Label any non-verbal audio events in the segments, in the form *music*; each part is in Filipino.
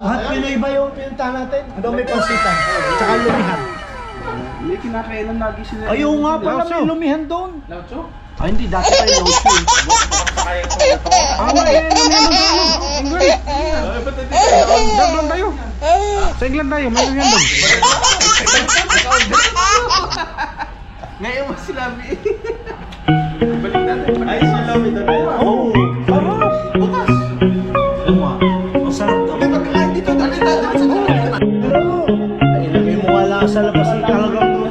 Lahat Pinoy ba yung pinunta natin? Ano may pansitan? Tsaka lumihan. May kinakainan lagi sila. Ayaw nga pala may lumihan doon. Laucho? Ay hindi, dati pa yung load show. Ah, may lumihan doon sa ano? England. Doon tayo. Sa England tayo, may lumihan doon. Ngayon mo sinabi. Balik natin. Ay, sila may doon. Oo, Kalau kamu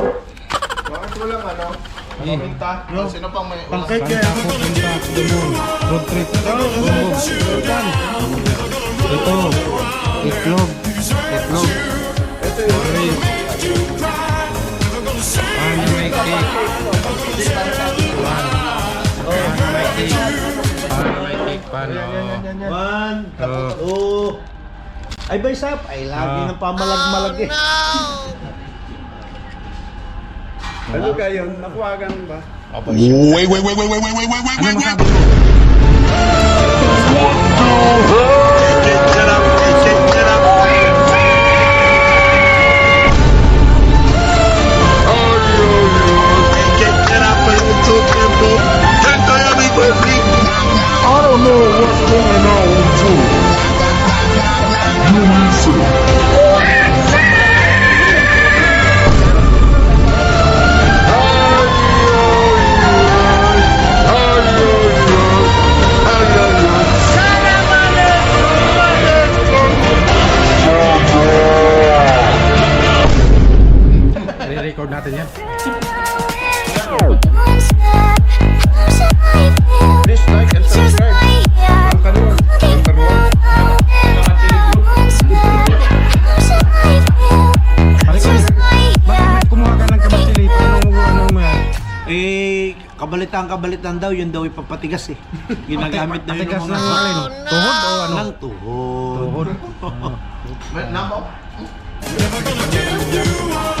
Pinta? Sino pang may ulas? Pangkay kaya ako punta the moon. Road trip. Sultan. Ito. Itlog. Itlog. Ito yung rin. Paano may cake? Paano may cake? Paano Ay, bay sap. Ay, lagi ah. ng pamalag-malag oh, eh. Oh, no! Ano kayo? Nakuwagan ba? Wait, wait, wait, wait, wait, wait, wait, wait, wait, Ano wait, wait. masabi mo? I natin yan. Please like and subscribe. Alcanuan. Ano Alcanuan. Eh, kabalitan kabalitan daw, yun daw ipapatigas eh. Ginagamit daw yun ng mga ano, tuhod o ano? Ng tuhod. Tuhod. *laughs* Namo. Never gonna give you up.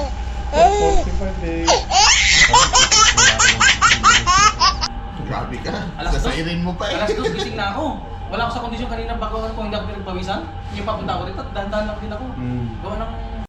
Grabe ka. Alas dos? Sasairin mo pa eh. Alas dos gising na ako. Wala ako sa kondisyon kanina bago ako hindi ako pinagpawisan. Yung papunta ako dito, dahan-dahan lang din ako. Hmm. Gawa ng